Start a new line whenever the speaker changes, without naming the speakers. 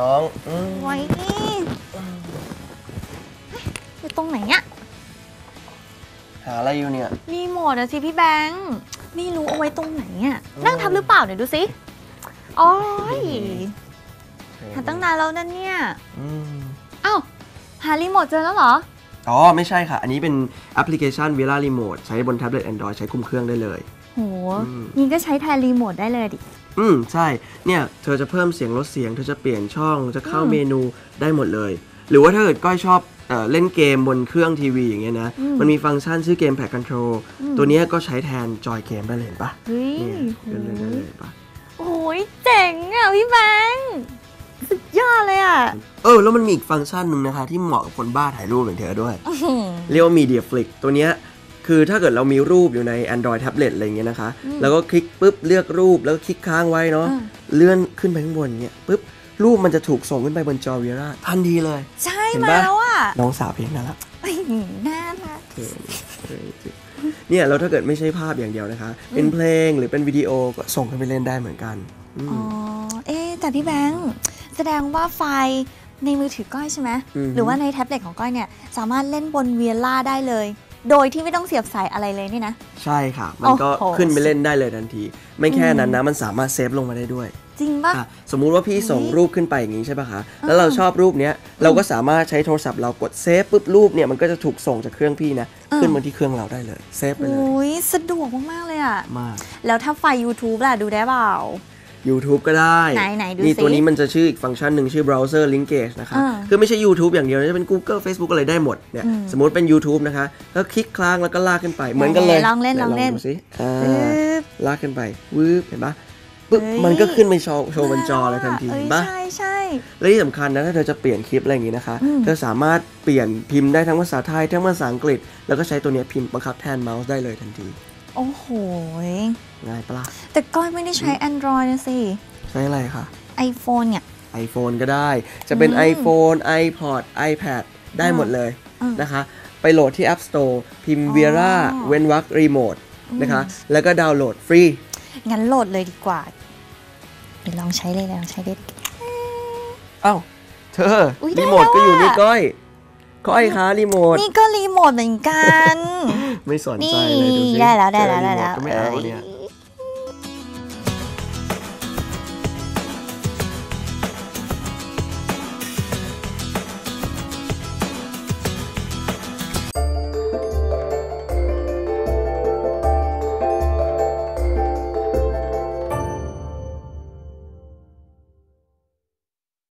น้องอืม
ไว้อยู่ตรงไหนเนี่ย
หาอะไรอยู่เนี่ย
รีโมทอะสิพี่แบงค์ไม่รู้เอาไว้ตรงไหนอะนั่งทับหรือเปล่าเดี๋ยวดูสิโอ้ยหาตั้งนานแล้วนั่นเนี่ย
อืม
อ้าวหารีโมทเจอแล้วเหรอ
อ๋อ ไม่ใช่ค่ะ อันนี้เป็นแอปพลิเคชัน Villa Remote ใช้บนแท็บเล็ต Android ใช้คุมเครื่องได้เลย
โห
อืม
นี่ก็ใช้แทนรีโมทได้เลยดิ
อืมใช่ เนี่ยเธอจะเพิ่มเสียงลดเสียง เธอจะเปลี่ยนช่อง จะเข้า
อืม
เมนูได้หมดเลย หรือว่าถ้าเกิดก้อยชอบเอ่อเล่นเกมบนเครื่องทีวีอย่างเงี้ยนะ
อืม
มันมีฟังก์ชันชื่อเกม Pad Control
อืม
ตัวเนี้ยก็ใช้แทนจอยเกมได้เลยเห็นปะ
เฮ้ย
เนี่ยเล่นได้เลยเห็นปะ
โอ้ยเจ๋งอะพี่แบงค์สุดยอดเลยอะ
เออ แล้วมันมีอีกฟังก์ชันหนึ่งนะคะ ที่เหมาะกับคนบ้าถ่ายรูปอย่างเธอด้วย เรียกว่า Media Flick ตัวเนี้ย คือถ้าเกิดเรามีรูปอยู่ใน Android Tablet อะไรเงี้ยนะคะ
อืม
แล้วก็คลิกปุ๊บเลือกรูปแล้วก็คลิกค้างไว้เนาะ
อ่า
เลื่อนขึ้นไปข้างบนเงี้ยปุ๊บรูปมันจะถูกส่งขึ้นไปบนจอวีราทันทีเลย
ใช่
เห็น
มา
ปะ
แล้วอะ
น้องสาวเพียงนั่นละ
อื้อหือน่ารัก
เออเออจริงเนี่ยแล้วถ้าเกิดไม่ใช่ภาพอย่างเดียวนะคะ เป็นเพลงหรือเป็นวิดีโอก็ส่งขึ้นไปเล่นได้เหมือนกันอืม
อ๋อเอ๊ะแต่พี่แบงค์แสดงว่าไฟล์ในมือถือก้อยใช่ไหม
อือฮึ
หรือว่าในแท็บเล็ตของก้อยเนี่ยสามารถเล่นบนเวียล่าได้เลย โดยที่ไม่ต้องเสียบสายอะไรเลยนี่นะ
ใช่ค่ะ มันก็
โอ้โห
ขึ้นไปเล่นได้เลยทันที ไม่แค่นั้นนะมันสามารถเซฟลงมาได้ด้วย
จริงปะ
อะสมมุติว่าพี่ส่ง
เฮ้ย
รูปขึ้นไปอย่างนี้ใช่ป่ะคะแล้วเราชอบรูปเนี้ยเราก็สามารถใช้โทรศัพท์เรากดเซฟปุ๊บรูปเนี่ยมันก็จะถูกส่งจากเครื่องพี่นะขึ้นมาที่เครื่องเราได้เลยเซฟไปเลย
โอ้ยสะดวกมากๆเลยอะ
มาก
แล้วถ้าไฟล์ YouTube ล่ะดูได้เปล่า
YouTube ก็ได้
ไหนไหนดู
นี่
สิ
ตัวนี้มันจะชื่ออีกฟังก์ชันหนึ่งชื่อ browser linkage นะคะ
อ่า
คือไม่ใช่ YouTube อย่างเดียวนะจะเป็น Google Facebook อะไรได้หมดเนี่ย
อืม
สมมติเป็น YouTube นะคะก็คลิกคลางแล้วก็ลากขึ้นไปเหมือนกันเลย
ไหนๆลองเล่น
ไห
ลองเล่น
ดูสิอ่า
ปึ๊บ
ลากขึ้นไปวืบเห็นปะปึ๊บ
เฮ้ย
มันก็ขึ้นไปโชว์โชว์บนจอเลยทันที
อ้
เห็นปะ
ใช่ใช่
และที่สำคัญนะถ้าเธอจะเปลี่ยนคลิปอะไรอย่างงี้นะคะ
อืม
เธอสามารถเปลี่ยนพิมพ์ได้ทั้งภาษาไทยทั้งภาษาอังกฤษ แล้วก็ใช้ตัวเนี้ยพิมพ์บังคับแทนเมาส์ได้เลยทันที
โอ้โหย
ง่ายปะล่ะ
แต่ก้อยไม่ได้ใช้ Android นะสิ
ใช้อะไรคะ
iPhone เนี่ย
iPhone ก็ได้ จะเป็น
อืม
iPhone iPod iPad ได้หมดเลย
อืม
นะคะ ไปโหลดที่ App Store พิมพ์
อ๋อ
Viera เว้นวรรค Remote นะคะ แล้วก็ดาวน์โหลดฟรี
งั้นโหลดเลยดีกว่าเดี๋ยวลองใช้เลยลองใช้เลย
เอ้าเธอ
อุ๊ยได้
รีโมทก็อยู่
แล้วอะ
นี่ก้อย ก้อยคะรีโมท
นี่ก็รีโมทเหมือนกัน
ไม่สน
นี่
ใจเลยดูสิ
ได้แล้วได้แล้ว
เจอ
ได้
รีโมท
แล้ว
ก็ไม่เอา
อ้
เนี่ย
ย